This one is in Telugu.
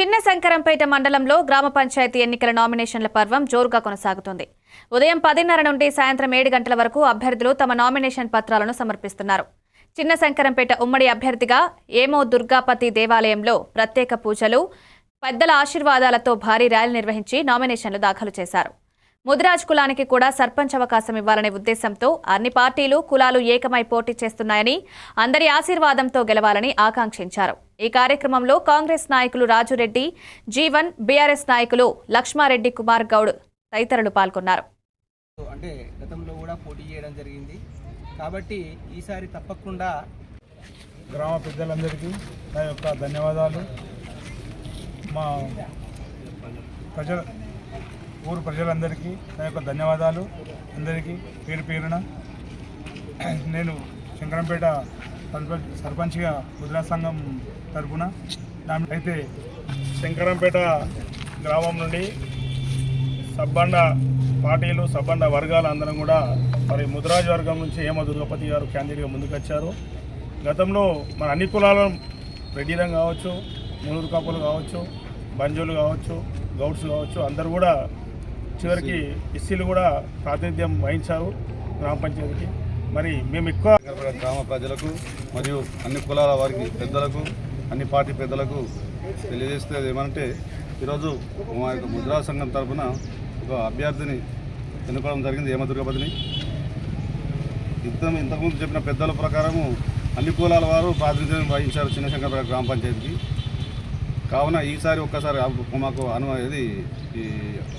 చిన్న శంకరంపేట మండలంలో గ్రామ పంచాయతీ ఎన్నికల నామినేషన్ల పర్వం జోరుగా కొనసాగుతుంది. ఉదయం పదిన్నర నుండి సాయంత్రం ఏడు గంటల వరకు అభ్యర్థులు తమ నామినేషన్ పత్రాలను సమర్పిస్తున్నారు. చిన్న శంకరంపేట ఉమ్మడి అభ్యర్థిగా ఏమో దుర్గాపతి దేవాలయంలో ప్రత్యేక పూజలు పెద్దల ఆశీర్వాదాలతో భారీ ర్యాలీ నిర్వహించి నామినేషన్లు దాఖలు చేశారు. ముదిరాజ్ కులానికి కూడా సర్పంచ్ అవకాశం ఇవ్వాలనే ఉద్దేశంతో అన్ని పార్టీలు కులాలు ఏకమై పోటీ చేస్తున్నాయని అందరి ఆశీర్వాదంతో గెలవాలని ఆకాంక్షించారు. ఈ కార్యక్రమంలో కాంగ్రెస్ నాయకులు రాజురెడ్డి జీవన్ బీఆర్ఎస్ నాయకులు లక్ష్మారెడ్డి కుమార్ గౌడ్ తదితరులు పాల్గొన్నారు. అంటే గతంలో కూడా పోటీ చేయడం జరిగింది. కాబట్టి ఈసారి తప్పకుండా గ్రామ పెద్దలందరికీ నా యొక్క ధన్యవాదాలు. మా ప్రజల ఊరు ప్రజలందరికీ నా యొక్క ధన్యవాదాలు. అందరికీ పేరు పేరున నేను శంకరంపేట సర్పంచ్గా గుజరాత్ సంఘం తరపున అయితే శంకరంపేట గ్రామం నుండి సబ్బండ పార్టీలు సబ్బండ వర్గాలు అందరం కూడా మరి ముద్రాజ్ వర్గం నుంచి హేమ దుర్గపతి గారు క్యాండిడేట్గా ముందుకొచ్చారు. గతంలో మన అన్ని కులాల రెడ్డిలం కావచ్చు మునురు కాపులు కావచ్చు బంజులు కావచ్చు గౌడ్స్ కావచ్చు అందరూ కూడా చివరికి ఎస్సీలు కూడా ప్రాతినిధ్యం వహించారు గ్రామ పంచాయతీకి. మరి మేము ఎక్కువ గ్రామ ప్రజలకు మరియు అన్ని కులాల వారికి పెద్దలకు అన్ని పార్టీ పెద్దలకు తెలియజేస్తే ఏమంటే ఈరోజు మా యొక్క ముద్రా సంఘం తరఫున ఒక అభ్యర్థిని ఎన్నుకోవడం జరిగింది హేమదుర్గపతిని ఇంత ఇంతకుముందు చెప్పిన పెద్దల ప్రకారము అన్ని కులాల వారు ప్రాతినిధ్యం వహించారు చిన్న శంకరపేట గ్రామ పంచాయతీకి. కావున ఈసారి ఒక్కసారి మాకు అను ఇది ఈ